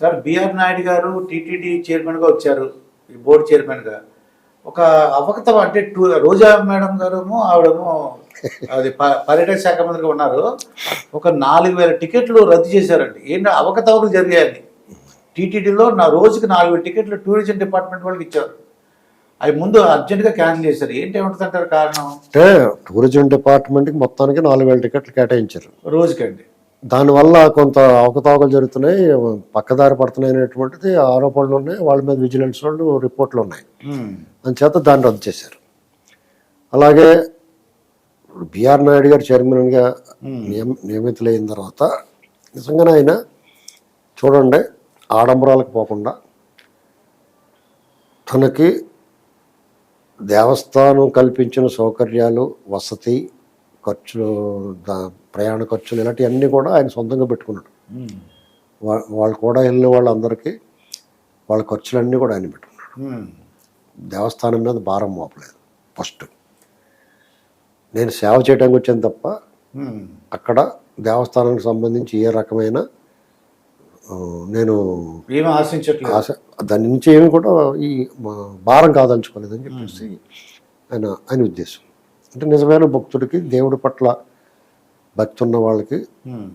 Sir BR Naidu గారు TTD చైర్మన్గా వచ్చారు ఈ బోర్డు చైర్మన్గా. ఒక అవకతవ అంటే టూ రోజా మేడం గారేమో ఆవిడేమో అది ప- పర్యాటక శాఖ మంత్రిగా ఉన్నారు. ఒక నాలుగు వేల టికెట్లు రద్దు చేశారండి. ఏంటి? అవకతవకలు జరిగాయని. టీటీడీలో నా రోజుకి నాలుగు వేల టికెట్లు టూరిజం డిపార్ట్మెంట్ వాళ్ళకి ఇచ్చారు. అవి ముందు అర్జెంటుగా క్యాన్సిల్ చేశారు. ఏంటి ఏమంటుందంటారు కారణం? అంటే టూరిజం డిపార్ట్మెంట్కి మొత్తానికి నాలుగు వేల టికెట్లు కేటాయించారు. రోజుకండి. దానివల్ల కొంత అవకతవకలు జరుగుతున్నాయి పక్కదారి పడుతున్నాయి అనేటువంటిది ఆరోపణలు ఉన్నాయి వాళ్ళ మీద విజిలెన్స్ వాళ్ళు రిపోర్ట్లు ఉన్నాయి. అందుచేత దాన్ని రద్దు చేశారు. అలాగే బిఆర్ నాయుడు గారు చైర్మన్గా నియమ నియమితులైన తర్వాత నిజంగానే ఆయన చూడండి ఆడంబరాలకు పోకుండా తనకి దేవస్థానం కల్పించిన సౌకర్యాలు వసతి ఖర్చులు దా- ప్రయాణ ఖర్చులు ఇలాంటివన్నీ కూడా ఆయన సొంతంగా పెట్టుకున్నాడు. వాళ్ళు కూడా వెళ్ళిన వాళ్ళందరికీ వాళ్ళ ఖర్చులన్నీ కూడా ఆయన పెట్టుకున్నాడు. దేవస్థానం మీద భారం మోపలేదు ఫస్ట్. నేను సేవ చేయడానికి వచ్చాను తప్ప. అక్కడ దేవస్థానానికి సంబంధించి ఏ రకమైన నేను ఏమీ ఆశించట్లేదు. ఆశ దాని నుంచి ఏమి కూడా ఈ భారం కాదలుచుకోలేదని చెప్పేసి ఆయన ఆయన ఉద్దేశం. అంటే నిజమైన భక్తుడికి దేవుడి పట్ల భక్తి ఉన్న వాళ్ళకి.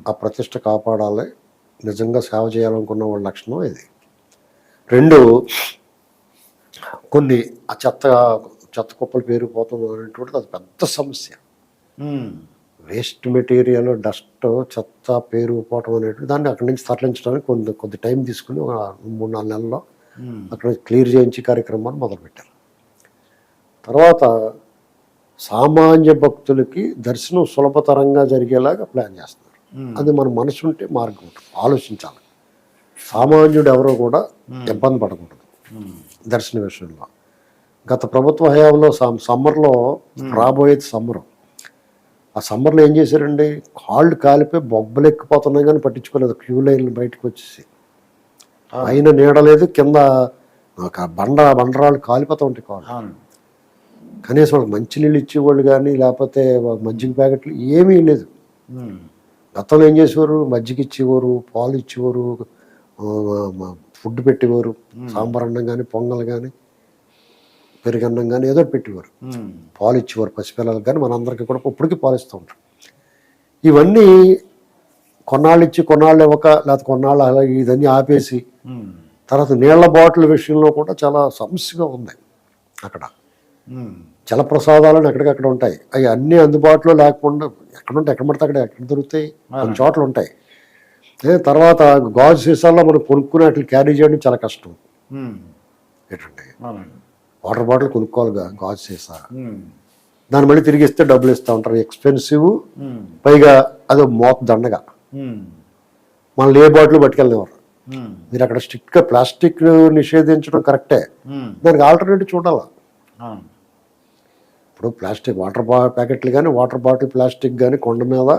ఆ ప్రతిష్ట కాపాడాలి నిజంగా సేవ చేయాలనుకున్న వాళ్ళ లక్షణం ఇది రెండు కొన్ని ఆ చెత్త చెత్త కుప్పలు పేరుకుపోతుంది అనేటువంటిది అది పెద్ద సమస్య. వేస్ట్ మెటీరియల్ డస్ట్ చెత్త పేరుకుపోవటం అనేటువంటి దాన్ని అక్కడి నుంచి తరలించడానికి కొంత కొద్ది టైం తీసుకుని మూడు నాలుగు నెలల్లో. అక్కడ క్లియర్ చేయించి కార్యక్రమాన్ని మొదలుపెట్టారు తర్వాత సామాన్య భక్తులకి దర్శనం సులభతరంగా జరిగేలాగా ప్లాన్ చేస్తున్నారు. అది మన మనసు ఉంటే మార్గం ఉంటుంది. ఆలోచించాలి. సామాన్యుడు ఎవరో కూడా ఇబ్బంది పడకూడదు. దర్శన విషయంలో. గత ప్రభుత్వ హయాంలో సమ్- సమ్మర్లో రాబోయేది సమ్మర్. ఆ సమ్మర్లో ఏం చేశారండి? కాళ్ళు కాలిపోయి బొబ్బలు ఎక్కిపోతున్నాయి కానీ పట్టించుకోలేదు. క్యూ లైన్లు బయటకు వచ్చేసి. పైన నీడలేదు కింద ఒక బండ బండరాళ్ళు కాలిపోతూ ఉంటాయి కాళ్ళు. కనీసం వాళ్ళకి మంచినీళ్ళు ఇచ్చేవాళ్ళు కానీ లేకపోతే మజ్జిగ ప్యాకెట్లు ఏమీ లేదు. గతంలో ఏం చేసేవారు మజ్జిగ ఇచ్చేవారు పాలు ఇచ్చేవారు ఫుడ్ పెట్టేవారు సాంబార్ అన్నం కానీ పొంగల్ కానీ పెరుగన్నం కానీ ఏదో పెట్టేవారు. పాలు ఇచ్చేవారు పసిపిల్లలకు కానీ మనందరికీ కూడా ఇప్పటికీ పాలు ఇస్తూ ఉంటారు ఇవన్నీ కొన్నాళ్ళు ఇచ్చి కొన్నాళ్ళు ఇవ్వక లేకపోతే కొన్నాళ్ళు అలా ఇదన్నీ ఆపేసి. తర్వాత నీళ్ళ బాటిల్ విషయంలో కూడా చాలా సమస్యగా ఉంది అక్కడ. జలప్రసాదాలను ఎక్కడికక్కడ ఉంటాయి. అవి అన్నీ అందుబాటులో లేకుండా ఎక్కడ ఉంటాయి ఎక్కడ పడితే అక్కడ ఎక్కడ దొరుకుతాయి. కొన్ని చోట్ల ఉంటాయి. తర్వాత గాజు సీసాల్లో మనం కొనుక్కునే వాటిని క్యారీ చేయడం చాలా కష్టం. ఏంటంటే వాటర్ బాటిల్ కొనుక్కోవాలిగా గాజు సీసా. దాన్ని మళ్ళీ తిరిగి ఇస్తే డబ్బులు ఇస్తూ ఉంటారు. ఎక్స్పెన్సివ్. పైగా అది మోత దండగా. మనల్ని ఏ బాటిల్ పట్టుకెళ్ళినవారు. మీరు అక్కడ స్ట్రిక్ట్గా ప్లాస్టిక్ నిషేధించడం కరెక్టే. దానికి ఆల్టర్నేటివ్ చూడాలి. ఇప్పుడు ప్లాస్టిక్ వాటర్ బా ప్యాకెట్లు కానీ వాటర్ బాటిల్ ప్లాస్టిక్ కానీ కొండ మీద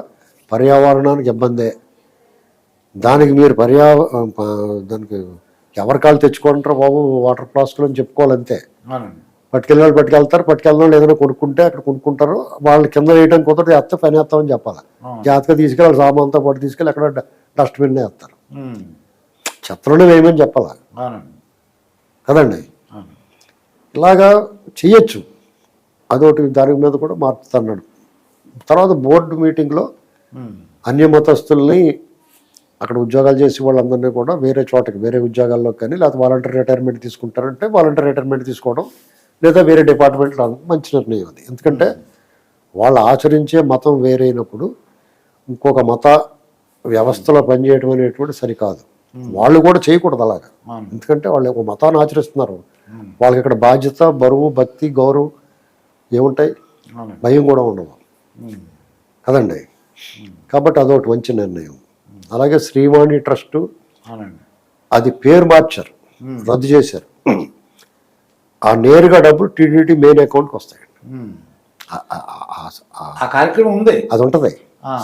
పర్యావరణానికి ఇబ్బందే. దానికి మీరు పర్యా దానికి ఎవరి కాళ్ళు తెచ్చుకుంటారో బాబు? వాటర్ ఫ్లాస్క్లు అని చెప్పుకోవాలంతే. పట్టుకెళ్ళిన వాళ్ళు పట్టుకెళ్తారు. పట్టుకెళ్ళిన వాళ్ళు ఏదైనా కొనుక్కుంటే అక్కడ కొనుక్కుంటారు. వాళ్ళు కింద వేయడం కుదరదు. ఎత్త పని వేస్తామని చెప్పాలి. జాగ్రత్తగా తీసుకెళ్ళి సామాన్తో పాటు తీసుకెళ్ళి అక్కడ డస్ట్బిన్ వేస్తారు. చెత్తలోనే వేయమని చెప్పాలి? కదండి? ఇలాగా చెయ్యొచ్చు అదొకటి దాని మీద కూడా మార్చుతున్నాడు తర్వాత బోర్డు మీటింగ్లో ఉమ్. అన్య మతస్థుల్ని అక్కడ ఉద్యోగాలు చేసే వాళ్ళందరినీ కూడా వేరే చోటకి వేరే ఉద్యోగాల్లో కానీ లేకపోతే వాలంటీర్ రిటైర్మెంట్ తీసుకుంటారంటే వాలంటీర్ రిటైర్మెంట్ తీసుకోవడం లేదా వేరే డిపార్ట్మెంట్లో మంచి నిర్ణయం అది. ఎందుకంటే వాళ్ళు ఆచరించే మతం వేరైనప్పుడు ఇంకొక మత వ్యవస్థలో పనిచేయడం అనేటువంటి సరికాదు. వాళ్ళు కూడా చేయకూడదు అలాగా. ఎందుకంటే వాళ్ళు ఒక మతాన్ని ఆచరిస్తున్నారు. వాళ్ళకి ఇక్కడ బాధ్యత బరువు భక్తి గౌరవం ఏముంటాయి? భయం కూడా ఉండదు. ఉమ్. కదండి? కాబట్టి అదొకటి మంచి నిర్ణయం. అలాగే శ్రీవాణి ట్రస్ట్ అది పేరు మార్చారు. రద్దు చేశారు. ఆ నేరుగా డబ్బులు టీడీటీ మెయిన్ అకౌంట్కి వస్తాయి ఉమ్. ఆ- కార్యక్రమం ఉంది. అది ఉంటుంది.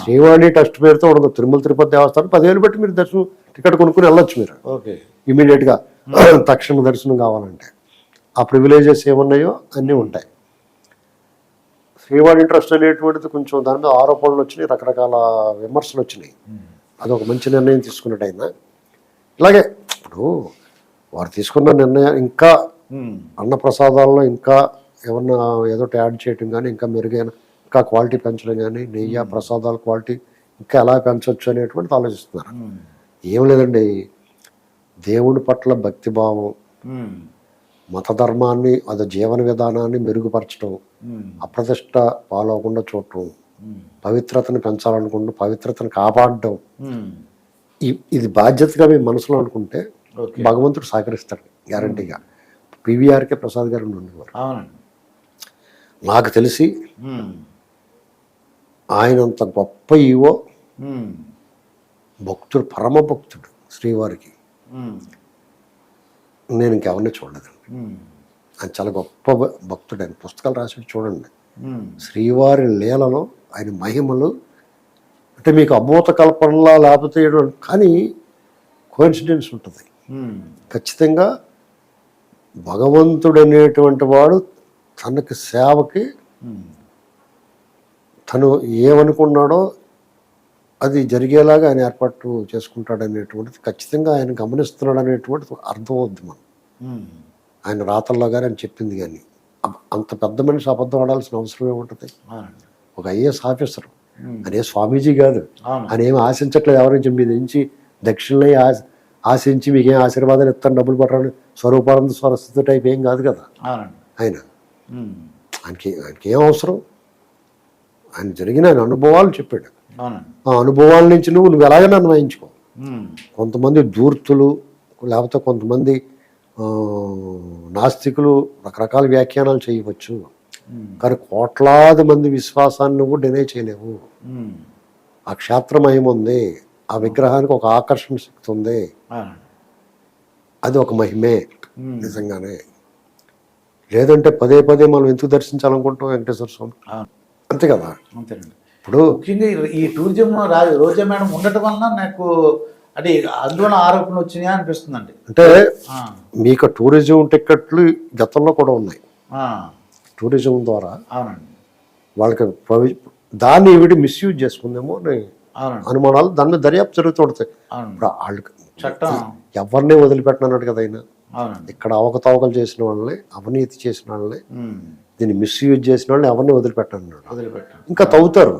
శ్రీవాణి ట్రస్ట్ పేరుతో ఉండదు. తిరుమల తిరుపతి దేవస్థానం పదివేలు పెట్టి మీరు దర్శనం టికెట్ కొనుక్కుని వెళ్ళొచ్చు మీరు. ఓకే. ఇమీడియట్గా తక్షణ దర్శనం కావాలంటే. ఆ ప్రివిలేజెస్ ఏమున్నాయో అన్నీ ఉంటాయి. శ్రీవాణి ట్రస్ట్ అనేటువంటిది కొంచెం దాని మీద ఆరోపణలు వచ్చినాయి రకరకాల విమర్శలు వచ్చినాయి. అదొక మంచి నిర్ణయం తీసుకున్నట్టు ఆయన ఇలాగే ఇప్పుడు వారు తీసుకున్న నిర్ణయం ఇంకా ఉమ్, అన్నప్రసాదాల్లో ఇంకా ఏమన్నా ఏదో యాడ్ చేయటం కానీ ఇంకా మెరుగైన ఇంకా క్వాలిటీ పెంచడం కానీ నెయ్యి ప్రసాదాల క్వాలిటీ ఇంకా ఎలా పెంచవచ్చు అనేటువంటిది ఆలోచిస్తున్నారు. ఉమ్, ఏం లేదండి దేవుడి పట్ల భక్తిభావం మత ధర్మాన్ని అది జీవన విధానాన్ని మెరుగుపరచడం అప్రతిష్ట పాలవకుండా చూడటం పవిత్రతను పెంచాలనుకుంటూ పవిత్రతను కాపాడడం. ఇది బాధ్యతగా మీ మనసులో అనుకుంటే భగవంతుడు సహకరిస్తాడు గ్యారంటీగా. పివిఆర్కే ప్రసాద్ గారు ఉండేవారు. నాకు తెలిసి ఉమ్, ఆయనంత గొప్ప ఈవో భక్తుడు పరమ భక్తుడు శ్రీవారికి. నేను ఇంకెవరిని చూడలేదండి. ఆయన చాలా గొప్ప భక్తుడు. ఆయన పుస్తకాలు రాసి చూడండి. శ్రీవారి లీలలో ఆయన మహిమలు అంటే మీకు అభూత కల్పనలా లేకపోతే కానీ కోయిన్సిడెన్స్ ఉంటుంది. ఖచ్చితంగా భగవంతుడు అనేటువంటి వాడు తనకి సేవకి తను ఏమనుకున్నాడో అది జరిగేలాగా ఆయన ఏర్పాటు చేసుకుంటాడు అనేటువంటిది ఖచ్చితంగా ఆయన గమనిస్తున్నాడు అనేటువంటిది అర్థం అవుద్ది మనం ఆయన రాతల్లో కానీ ఆయన చెప్పింది కానీ అంత పెద్ద మనిషి అబద్ధం ఆడాల్సిన అవసరం ఏముంటుంది ఒక ఐఏఎస్ ఆఫీసర్. అనే స్వామీజీ కాదు. ఆయన ఏం ఆశించట్లేదు ఎవరి నుంచి మీ నుంచి. దక్షిణలో ఆశ ఆశించి మీకు ఏం ఆశీర్వాదాలు ఇస్తాను డబ్బులు పట్టడం స్వరూపానంద సరస్వతి టైప్ ఏం కాదు కదా. ఆయన. ఆయనకి ఆయనకి ఏం అవసరం? ఆయన జరిగిన ఆయన అనుభవాలు చెప్పాడు. ఆ అనుభవాల నుంచి నువ్వు నువ్వు ఎలాగైనా అన్వయించుకో. కొంతమంది దూర్తులు లేకపోతే కొంతమంది నాస్తికులు రకరకాల వ్యాఖ్యానాలు చేయవచ్చు. ఉమ్, కానీ కోట్లాది మంది విశ్వాసాన్ని నువ్వు డినై చేయలేవు. ఉమ్, ఆ క్షేత్ర మహిమ ఉంది ఆ విగ్రహానికి ఒక ఆకర్షణ శక్తి ఉంది అది ఒక మహిమే నిజంగానే. లేదంటే పదే పదే మనం ఎందుకు దర్శించాలనుకుంటాం వెంకటేశ్వర స్వామి? అంతే కదా. ఇప్పుడు ముఖ్యంగా ఈ- టూరిజం రోజా మేడం ఉండటం వలన నాకు అంటే అందులో ఆరోపణలు వచ్చినాయా అనిపిస్తుందండి. అంటే మీకు టూరిజం టికెట్లు గతంలో కూడా ఉన్నాయి. టూరిజం ద్వారా అవునండి. వాళ్ళకి దాన్ని ఈవిడ మిస్యూజ్ చేసుకుందేమో అని అనుమానాలు దాని మీద దర్యాప్తు జరుగుతుంటాయి ఇప్పుడు వాళ్ళకి చట్టం. ఎవరిని వదిలిపెట్టినన్నాడు కదా ఆయన. ఇక్కడ అవకతవకలు చేసిన వాళ్ళని అవినీతి చేసిన వాళ్ళని దీన్ని మిస్యూజ్ చేసిన వాళ్ళని ఎవరిని వదిలిపెట్టాను ఇంకా తవ్వుతారు.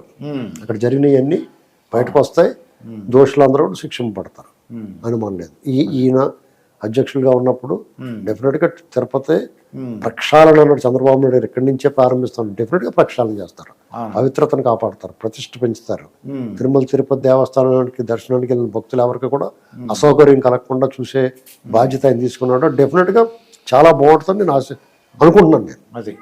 అక్కడ జరిగినవన్నీ బయటకు వస్తాయి. దోషులందరూ కూడా శిక్షింపబడతారు అనుమానం లేదు. ఈ ఈయన అధ్యక్షులుగా ఉన్నప్పుడు డెఫినెట్గా తిరుపతి ప్రక్షాళన అన్నాడు చంద్రబాబు నాయుడు గారు ఇక్కడి నుంచే ప్రారంభిస్తాను డెఫినెట్గా ప్రక్షాళన చేస్తారు. పవిత్రతను కాపాడతారు ప్రతిష్ఠ పెంచుతారు. తిరుమల తిరుపతి దేవస్థానానికి దర్శనానికి వెళ్ళిన భక్తులు ఎవరికి కూడా అసౌకర్యం కలగకుండా చూసే బాధ్యత ఆయన తీసుకున్నాడు. డెఫినెట్గా చాలా బాగుంటుందని నేను ఆశ అనుకుంటున్నాను నేను. అది.